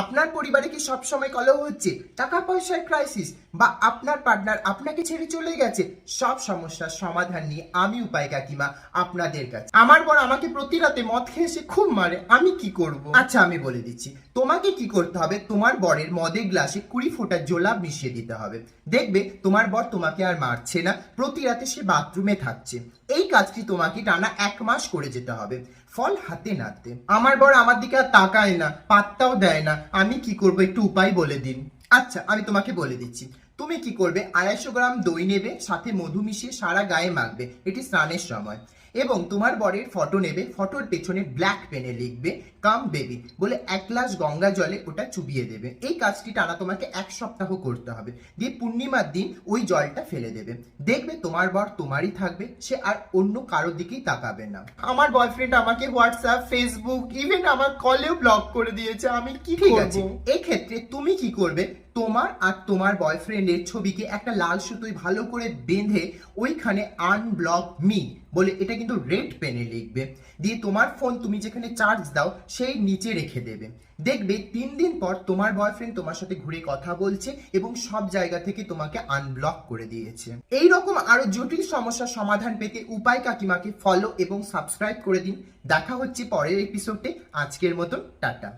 আপনার পরিবারে কি সবসময় কলহ হচ্ছে? টাকা পয়সার ক্রাইসিস বা আপনার পার্টনার আপনাকে ছেড়ে চলে গেছে? সব সমস্যার সমাধান নিয়ে আমি উপায় কাকিমা, আপনাদের কাছে। আমার বর আমাকে প্রতি রাতে মদ খেয়ে এসে খুব মারে। আমি কি করব? আচ্ছা আমি বলে দিচ্ছি। তোমাকে কি করতে হবে? তোমার বরের মদের গ্লাসে কুড়ি ফোঁটা জোলাপ মিশিয়ে দিতে হবে। দেখবে, তোমার বর তোমাকে আর মারছে না। প্রতি রাতে সে বাথরুমে থাকছে। এই কাজটি তোমাকে টানা এক মাস করে যেতে হবে। ফল হাতে নাতে। আমার বর আমার দিকে আর তাকায় না, পাত্তাও দেয় না। আমি কি করব? একটু উপায় বলে দিন। আচ্ছা আমি তোমাকে বলে দিচ্ছি। তুমি কি করবে? আড়াইশো গ্রাম দই নেবে সাথে মধু মিশিয়ে সারা গায়ে মাখবে। এটি স্নানের সময়। এবং তোমার বরের ফটো নেবে। ফটোর পেছনে ব্ল্যাক পেনে লিখবে কাম বেবি বলে এক গ্লাস গঙ্গা জলে ওটা চুবিয়ে দেবে। এই কাজটি টানা তোমাকে এক সপ্তাহ করতে হবে। দিয়ে পূর্ণিমার দিন ওই জলটা ফেলে দেবে। দেখবে তোমার বর তোমারই থাকবে সে আর অন্য কারোর দিকেই তাকাবে না। আমার বয়ফ্রেন্ড আমাকে হোয়াটসঅ্যাপ ফেসবুক ইভেন আমার কলেও ব্লক করে দিয়েছে। আমি কি ঠিক আছে। এই ক্ষেত্রে তুমি কি করবে? তোমার আর তোমার বয়ফ্রেন্ডের ছবিকে একটা লাল সুতোয় ভালো করে বেঁধে ওইখানে আনব্লক মি বলে এটা কিন্তু রেড পেনে লিখবে। দিয়ে তোমার ফোন তুমি যেখানে চার্জ দাও সেই নিচে রেখে দেবে। দেখবে তিন দিন পর তোমার বয়ফ্রেন্ড তোমার সাথে ঘুরে কথা বলছে এবং সব জায়গা থেকে তোমাকে আনব্লক করে দিয়েছে। এই রকম আরও জটিল সমস্যার সমাধান পেতে উপায় কাকিমাকে ফলো এবং সাবস্ক্রাইব করে দিন। দেখা হচ্ছে পরের এপিসোডে আজকের মতন, টাটা।